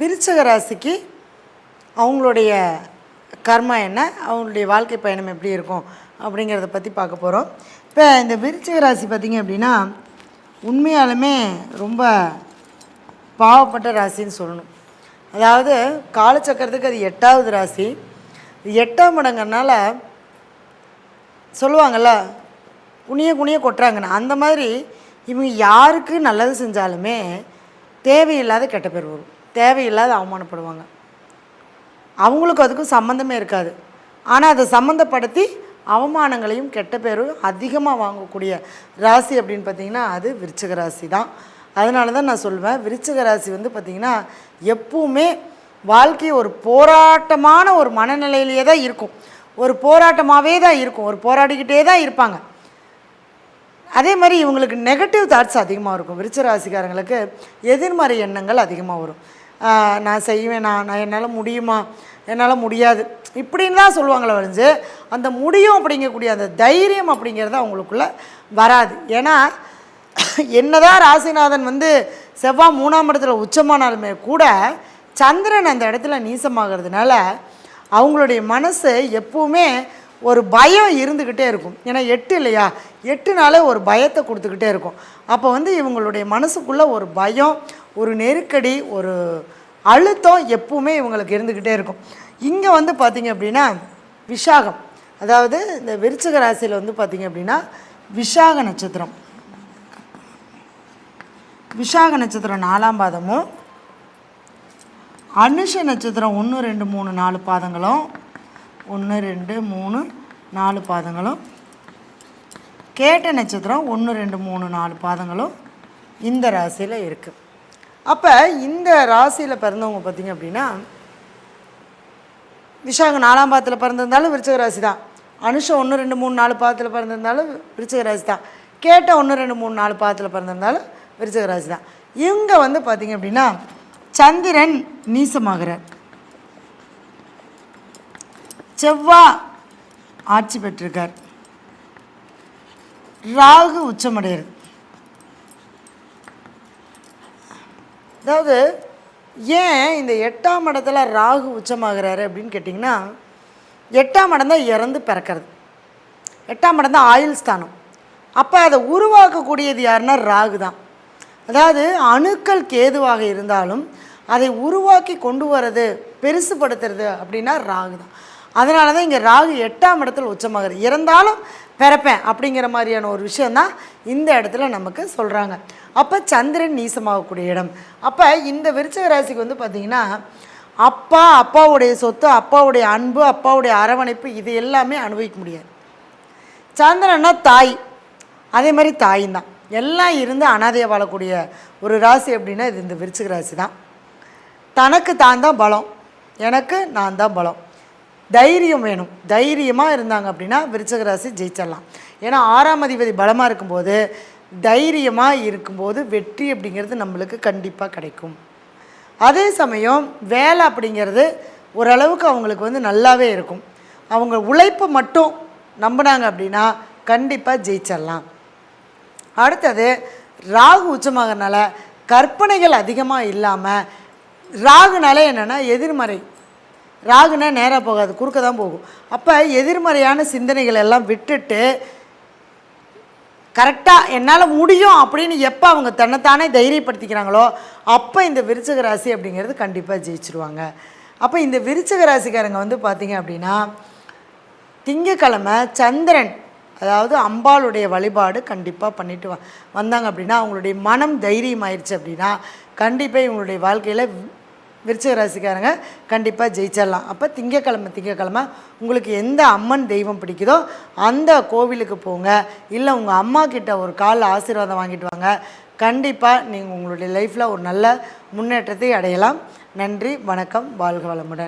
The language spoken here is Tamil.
விருச்சக ராசிக்கு அவங்களுடைய கர்மா என்ன? அவங்களுடைய வாழ்க்கை பயணம் எப்படி இருக்கும்? அப்படிங்கிறத பற்றி பார்க்க போகிறோம் இப்போ இந்த விருச்சக ராசி பார்த்திங்க அப்படின்னா உண்மையாலுமே ரொம்ப பாவப்பட்ட ராசின்னு சொல்லணும். அதாவது காலச்சக்கரத்துக்கு அது எட்டாவது ராசி. எட்டாம் இடங்கிறனால சொல்லுவாங்கள்ல குனிய குனிய கொட்டுறாங்கன்னு. அந்த மாதிரி இவங்க யாருக்கு நல்லது செஞ்சாலுமே தேவையில்லாத கெட்ட பேர் வரும். தேவையில்லாத அவமானப்படுவாங்க. அவங்களுக்கு அதுக்கும் சம்மந்தமே இருக்காது. ஆனால் அதை சம்மந்தப்படுத்தி அவமானங்களையும் கெட்ட பேரும் அதிகமாக வாங்கக்கூடிய ராசி அப்படின்னு பார்த்தீங்கன்னா அது விருச்சிக ராசி தான். அதனால தான் நான் சொல்லுவேன் விருச்சிக ராசி வந்து பார்த்திங்கன்னா எப்பவுமே வாழ்க்கை ஒரு போராட்டமான ஒரு மனநிலையிலேயே தான் இருக்கும். ஒரு போராட்டமாகவே தான் இருக்கும். ஒரு போராடிக்கிட்டே தான் இருப்பாங்க. அதே மாதிரி இவங்களுக்கு நெகட்டிவ் தாட்ஸ் அதிகமாக இருக்கும். விருச்ச ராசிக்காரங்களுக்கு எதிர்மறை எண்ணங்கள் அதிகமாக வரும். நான் செய்வேன் நான் நான் என்னால் முடியுமா? என்னால் முடியாது. இப்படின்னு தான் சொல்லுவாங்களே வரைஞ்சு அந்த முடியும் அப்படிங்கக்கூடிய அந்த தைரியம் அப்படிங்கிறது அவங்களுக்குள்ள வராது. ஏன்னா என்னதான் ராசிநாதன் வந்து செவ்வாய் மூணாம் இடத்துல உச்சமானாலுமே கூட சந்திரன் அந்த இடத்துல நீசமாகிறதுனால அவங்களுடைய மனசு எப்பவுமே ஒரு பயம் இருந்துக்கிட்டே இருக்கும். ஏன்னா எட்டு இல்லையா? எட்டுனாலே ஒரு பயத்தை கொடுத்துக்கிட்டே இருக்கும். அப்போ வந்து இவங்களுடைய மனசுக்குள்ளே ஒரு பயம் ஒரு நெருக்கடி ஒரு அழுத்தம் எப்பவுமே இவங்களுக்கு இருந்துக்கிட்டே இருக்கும். இங்கே வந்து பார்த்திங்க அப்படின்னா விஷாகம். அதாவது இந்த விருச்சிக ராசியில் வந்து பார்த்திங்க அப்படின்னா விஷாக நட்சத்திரம். விஷாக நட்சத்திரம் நாலாம் பாதமும் அனுஷ நட்சத்திரம் ஒன்று ரெண்டு மூணு நாலு பாதங்களும் ஒன்று ரெண்டு மூணு நாலு பாதங்களும் கேட்ட நட்சத்திரம் ஒன்று ரெண்டு மூணு நாலு பாதங்களும் இந்த ராசியில் இருக்குது அப்போ இந்த ராசியில் பிறந்தவங்க பார்த்திங்க அப்படின்னா விஷாகம் நாலாம் பாதத்தில் பிறந்திருந்தாலும் விருச்சக ராசி தான். அனுஷம் ஒன்று ரெண்டு மூணு நாலு பாதத்தில் பிறந்திருந்தாலும் விருச்சக ராசி தான். கேட்ட ஒன்று ரெண்டு மூணு நாலு பாதத்தில் பிறந்திருந்தாலும் விருச்சக ராசி தான். இவங்க வந்து பார்த்திங்க அப்படின்னா சந்திரன் நீசமாகிறார். செவ்வா ஆட்சி பெற்றிருக்கார். ராகு உச்சமடைகிறது அதாவது ஏன் இந்த எட்டாம் இடத்துல ராகு உச்சமாகிறாரு அப்படின்னு கேட்டிங்கன்னா எட்டாம் இடம் தான் இறந்து பிறக்கிறது. எட்டாம் இடம் தான் ஆயுள் ஸ்தானம். அப்போ அதை உருவாக்கக்கூடியது யாருன்னா ராகு தான். அதாவது அணுக்கள் கேதுவாக இருந்தாலும் அதை உருவாக்கி கொண்டு வர்றது பெருசுப்படுத்துறது அப்படின்னா ராகு தான். அதனால தான் இங்கே ராகு எட்டாம் இடத்துல உச்சமாகிறது இறந்தாலும் பிறப்பேன் அப்படிங்கிற மாதிரியான ஒரு விஷயந்தான் இந்த இடத்துல நமக்கு சொல்கிறாங்க அப்போ சந்திரன் நீசமாகக்கூடிய இடம். அப்போ இந்த விருச்சக ராசிக்கு வந்து பார்த்திங்கன்னா அப்பா அப்பாவுடைய சொத்து அப்பாவுடைய அன்பு அப்பாவுடைய அரவணைப்பு இது எல்லாமே அனுபவிக்க முடியாது. சந்திரன்னா தாய். அதே மாதிரி தாயும் தான் எல்லாம் இருந்து அனாதையாக வாழக்கூடிய ஒரு ராசி அப்படின்னா இது இந்த விருச்சிக ராசி தான் தனக்கு தான் தான் பலம். எனக்கு நான் தான் பலம். தைரியம் வேணும். தைரியமாக இருந்தாங்க அப்படின்னா விருச்சகராசி ஜெயிச்சிடலாம். ஏன்னா ஆறாம் அதிபதி பலமாக இருக்கும்போது தைரியமாக இருக்கும்போது வெற்றி அப்படிங்கிறது நம்மளுக்கு கண்டிப்பாக கிடைக்கும். அதே சமயம் வேலை அப்படிங்கிறது ஓரளவுக்கு அவங்களுக்கு வந்து நல்லாவே இருக்கும். அவங்க உழைப்பை மட்டும் நம்பினாங்க அப்படின்னா கண்டிப்பாக ஜெயிச்சிடலாம். அடுத்தது ராகு உச்சமாகறனால கற்பனைகள் அதிகமாக இல்லாமல் ராகுனாலே என்னென்னா எதிர்மறை ராகுனா நேராக போகாது குறுக்க தான் போகும். அப்போ எதிர்மறையான சிந்தனைகள் எல்லாம் விட்டுட்டு கரெக்டாக என்னால் முடியும் அப்படின்னு எப்போ அவங்க தன்னைத்தானே தைரியப்படுத்திக்கிறாங்களோ அப்போ இந்த விருச்சக ராசி அப்படிங்கிறது கண்டிப்பாக ஜெயிச்சிருவாங்க. அப்போ இந்த விருச்சக ராசிக்காரங்க வந்து பார்த்திங்க அப்படின்னா திங்கக்கிழமை சந்திரன் அதாவது அம்பாளுடைய வழிபாடு கண்டிப்பாக பண்ணிட்டு வ வந்தாங்க அப்படின்னா அவங்களுடைய மனம் தைரியம் ஆயிடுச்சு அப்படின்னா கண்டிப்பாக இவங்களுடைய வாழ்க்கையில் விருச்சிக ராசிக்காரங்க கண்டிப்பாக ஜெயிச்சிடலாம். அப்போ திங்கக்கிழமை திங்கக்கிழமை உங்களுக்கு எந்த அம்மன் தெய்வம் பிடிக்குதோ அந்த கோவிலுக்கு போங்க. இல்லை உங்கள் அம்மா கிட்ட ஒரு காலில் ஆசீர்வாதம் வாங்கிட்டு வாங்க. கண்டிப்பாக நீங்கள் உங்களுடைய லைஃப்பில் ஒரு நல்ல முன்னேற்றத்தை அடையலாம். நன்றி வணக்கம் வாழ்க வளமுடன்.